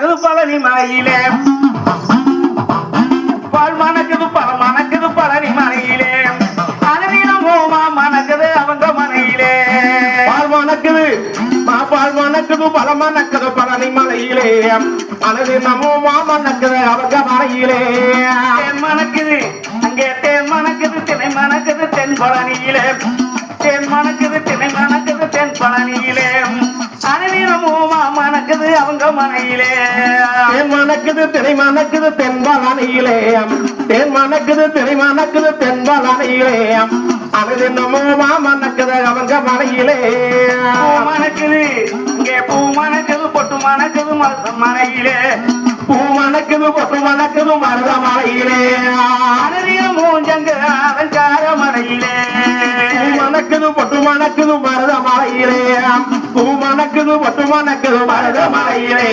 மணக்குது பழனி மலையிலே. பால் மணக்குது பல மணக்குது பழனி மலையிலே. அனுதினமோமா மணக்குது அவங்க மனையிலே பால் மணக்குது பால் மணக்குது பல மணக்குது பழனி மலையிலே. அனது நமோ மாமணக்குது அவங்க மலையிலே. தேன் மணக்குது அங்கே தேன் மணக்குது திணை மணக்குது தென் பழனியிலே. மணக்குது அவங்க மனையிலே. தேன் மணக்குது திரை மணக்குது தென்பாலனையிலே தேன் மணக்குது திரை மணக்குது தென்பாலனையிலே அனது நமோ மாமணக்குது அவங்க மலையிலே பூ மணக்குது இங்கே பூ மணக்குது பொட்டு மணக்குது மருத மனையிலே பூ மணக்குது பொட்டு மணக்குது மருத மலையிலே மணக்குது பொட்டு மணக்குது மருத மலையிலே பூ மணக்குது பொட்டு மணக்குது மருத மலையிலே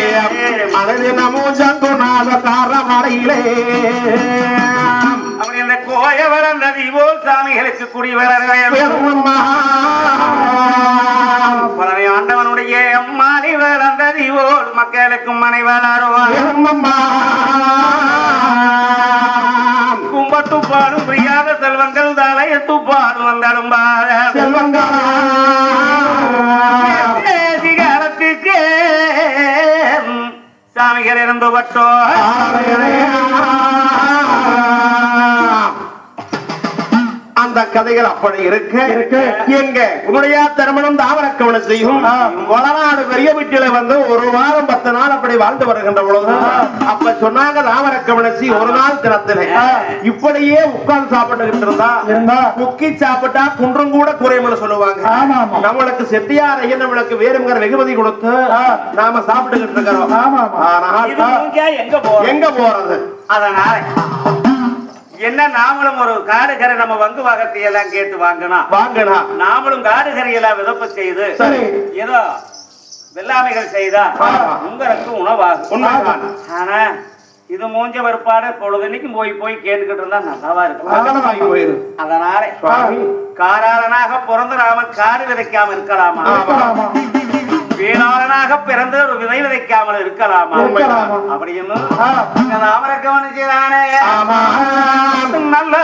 அனது நமோ சங்குநாத கார மலையிலே அப்படி அந்த கோய வளர்ந்த போல் சாமிகளுக்கு குடி பழனி ஆண்டவனுடைய மாறி வளர்ந்த போல் மக்களுக்கும் மனை வளருவார் கும்பத்து பாடும் பிரியாத செல்வங்கள் தலையத்து பாடும் வந்தாலும் காலத்துக்கு சாமிகள் இருந்து பட்டோ கதைகள் அப்படி இருக்கு. எங்க? உன்னுடைய திருமணம் தாமரக்கவனம் செய்யும். வளநாடு பெரிய வீட்டில வந்து ஒரு வாரம் பத்து நாள் அப்படி வாழ்ந்து வருகின்ற பொழுது அப்ப சொன்னாங்க தாமரக்கவனசி ஒரு நாள் தினத்துல. இப்படியே உட்கார்ந்து சாப்பிட்டுக்கிட்டு இருந்தா குக்கி சாப்பிட்டா குன்றும் கூட குறையும்னு சொல்லுவாங்க. நம்மளுக்கு செட்டியார் ஐயன் நம்மளுக்கு வேறுங்கிற வெகுமதி கொடுத்து நாம சாப்பிட்டுக்கிட்டு இருக்கிறோம். எங்க போறது? அதனால என்ன நாமளும் ஒரு காடுகரை நம்ம வங்கு வாகத்தை எல்லாம் கேட்டு வாங்கினா வாங்கடா நாமளும் காடுகரை எல்லாம் விதப்ப செய்து. ஏதோ வெள்ளாமைகள் செய்தா. உங்களுக்கு உணவாகும். ஆனா இது மூஞ்ச வருப்பாடு பொழுதுனைக்கும் போய் போய் கேட்டுக்கிட்டு இருந்தா நல்லாவா இருக்கும் அதனால சுவாமி. காராளனாக பிறந்து நாம காடு விதைக்காம இருக்கலாமா. வேளாளனாக பிறந்து ஒரு விதை விதைக்காமல் இருக்கலாமா. அப்படின்னு கவனிச்சுதானே ஆமா. நல்ல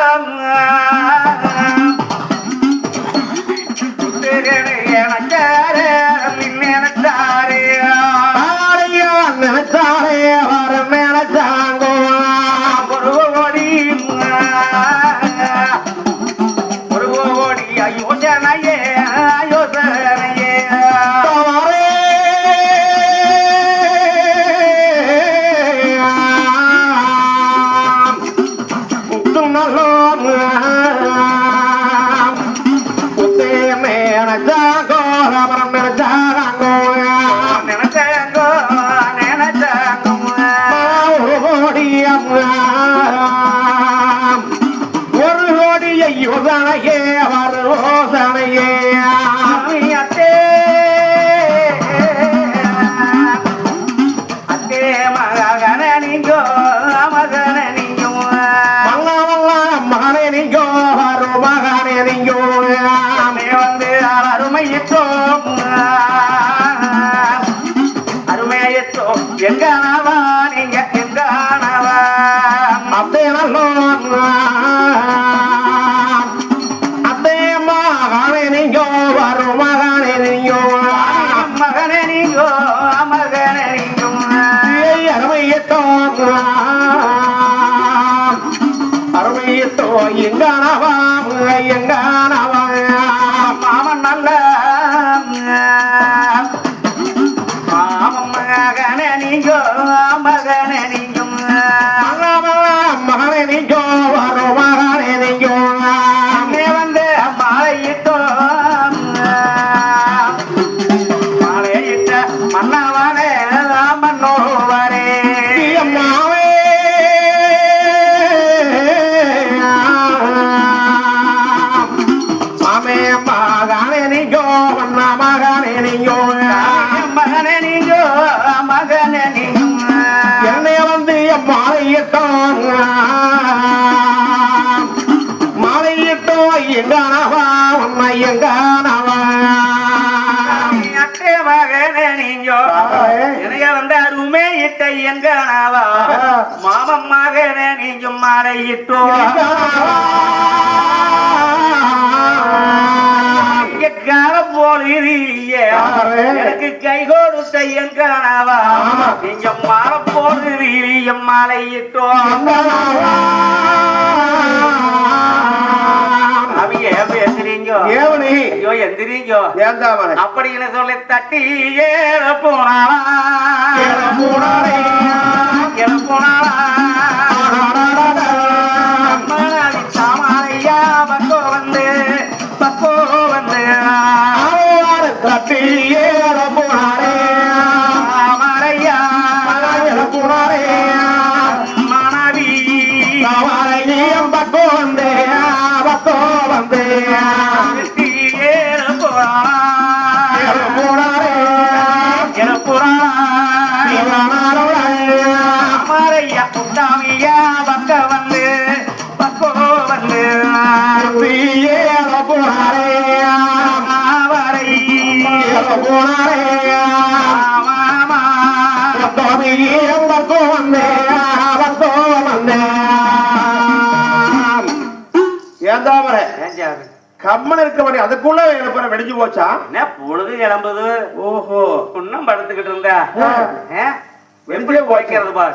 நீங்கோ மகன நீங்கோ மகன நீங்கோ என்னைய வந்து மாலையிட்டோம் மாலையிட்டோம் எங்கானவா உன்னை எங்கானவா மகன நீங்கோ என்னைய வந்து அருமே இட்ட எங்கானவா மாமம் மகன நீங்கும் மாலையிட்டோம். கால போலியே எனக்கு கை கொடுத்த எங்கனாவா? நீங்க மாலை போலிய மாலையிட்டோ அவங்க எந்திரிங்க. ஐயோ எந்திரிங்க. அப்படின்னு சொல்லி தட்டி ஏற போனாளா. ஏந்தாமரை ஏஞ்சாரு கம்மன் இருக்க வேண்டிய அதுக்குள்ள எனக்கு வெடிஞ்சு போச்சா? என்ன பொழுது கிளம்புது? ஓஹோ. இன்னும் படுத்துக்கிட்டு இருந்தா? எப்படி போய்க்கிறது பாரு.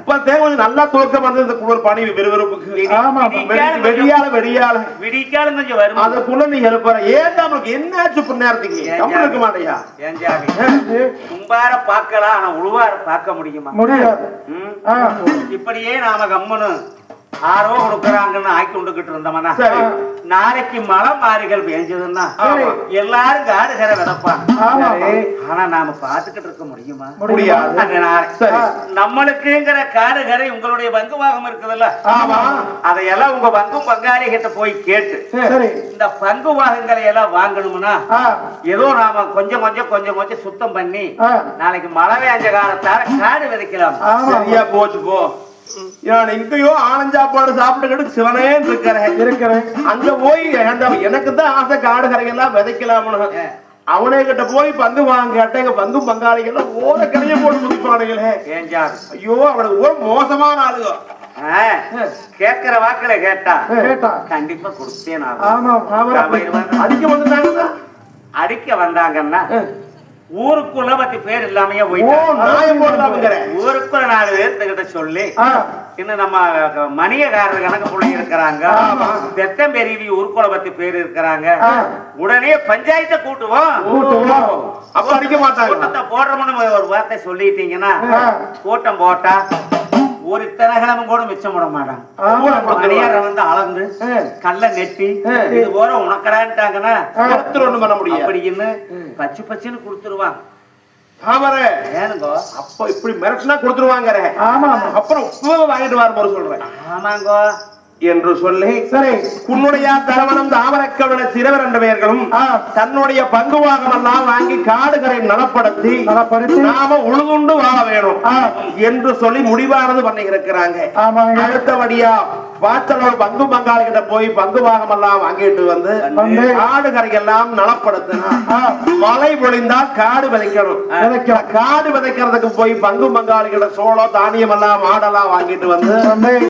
இப்பத்தே கொஞ்சம் நல்லா தூக்கம் வந்து இந்த குளிர் பனி விறுவிறுப்புக்கு. ஆமா, வெடியால வெடியால. விடிக்காலும் கொஞ்சம் வரும். அதுக்குள்ள நீ எழுப்புற ஏன் நமக்கு என்ன ஆச்சு நேரத்துக்கு கம்மன் இருக்க மாட்டியா? கும்பார பார்க்கலாம் ஆனா உழுவார பார்க்க முடியுமா? முடியாது? இப்படியே நாம கம்முனு ஆரோ கொடுக்கறாங்கன்னு ஆக்கி கொண்டுகிட்டு இருந்தோம்னா சரி. நாளைக்கு மழை மாறிகள் பெஞ்சதுன்னா சரி. எல்லாரும் காடுகரை விதப்பான் ஆமா. ஆனா நாம பாத்துக்கிட்டு இருக்க முடியுமா? முடியாது. சரி. நம்மளுக்குங்கிற காடுகரை உங்களுடைய பங்கு பாகம் இருக்குதுல்ல? ஆமா. அதையெல்லாம் உங்க பங்கும் பங்காளி கிட்ட போய் கேட்டு சரி. இந்த பங்கு பாகங்களை எல்லாம் வாங்கணும்னா ஏதோ நாம கொஞ்சம் கொஞ்சம் கொஞ்சம் கொஞ்சம் சுத்தம் பண்ணி நாளைக்கு மழை வேஞ்ச காலத்தால காடு விதைக்கலாம். சரியா போச்சு போ. நான் எங்கேயோ ஆனஞ்சாப்பாடு சாப்பிட்டுக்கிட்டு சிவனே இருக்கிறேன் இருக்கிறேன். அங்க போய் எனக்கு தான் ஆசை காடு கரையெல்லாம் விதைக்கலாம்னு அவனே கிட்ட போய் பங்கு வாங்க கேட்டேன் எங்க பங்கு பங்காளிகள் ஓர கிளைய போட்டு குதிப்பானுங்களே. ஏஞ்சாது ஐயோ அவனுக்கு ஒரு மோசமான ஆளுங்க. கேட்கிற வாக்குல கேட்டா? கேட்டா. கண்டிப்பா கொடுத்தேன். அடிக்க வந்துட்டாங்கன்னா அடிக்க வந்தாங்கன்னா ஊருக்குள்ள பத்தி பேர் இல்லாமையே போயிட்டாங்க ஊருக்குள்ள நாலு பேர்த்துக்கிட்ட சொல்லி இன்னும் நம்ம மணியக்காரர் கணக்கு பிள்ளை இருக்கிறாங்க. பெத்தம்பெருவி ஊர்க்குள்ள பத்தி பேர் இருக்கிறாங்க. உடனே பஞ்சாயத்தை கூட்டுவோம். அப்ப அடிக்க மாட்டாங்க கூட்டத்தை போடுறோம்னு ஒரு வார்த்தை சொல்லிட்டீங்கன்னா. கூட்டம் போட்டா ஒரு இத்தனகிழமும் கூட மிச்சம் விட மாட்டாங்க. மணியார வந்து அளந்து. கல்ல நெட்டி. இது போற உனக்கடான்ட்டாங்கன்னா ஒண்ணு பண்ண முடியாது. அப்படின்னு பச்சு பச்சுன்னு கொடுத்துருவாங்க. தாமரை. ஏனுங்கோ? அப்ப இப்படி மிரட்டினா கொடுத்துருவாங்க ஆமா. அப்புறம் உப்பு வாங்கிட்டு வர சொல்றேன். ஆமாங்கோ. என்று சொல்லி சரி உன்னுடைய தரவணம் தாமரக்கவன சிறுவர் என்ற பெயர்களும். தன்னுடைய பங்கு வாகம் எல்லாம் வாங்கி காடுகளை நலப்படுத்தி. நாம உழுதுண்டு வாழ வேணும். என்று சொல்லி முடிவானது பண்ணி இருக்கிறாங்க ஆமாங்க அடுத்தபடியா வாச்சலோட பங்கு பங்காளி கிட்ட போய் பங்கு பாகம் எல்லாம் வாங்கிட்டு வந்து. காடு கரையெல்லாம் நலப்படுத்தினா. மழை பொழிந்தால் காடு விதைக்கணும். காடு விதைக்கிறதுக்கு போய் பங்கு பங்காளி கிட்ட சோளம் தானியம் எல்லாம் மாடெல்லாம் வாங்கிட்டு வந்து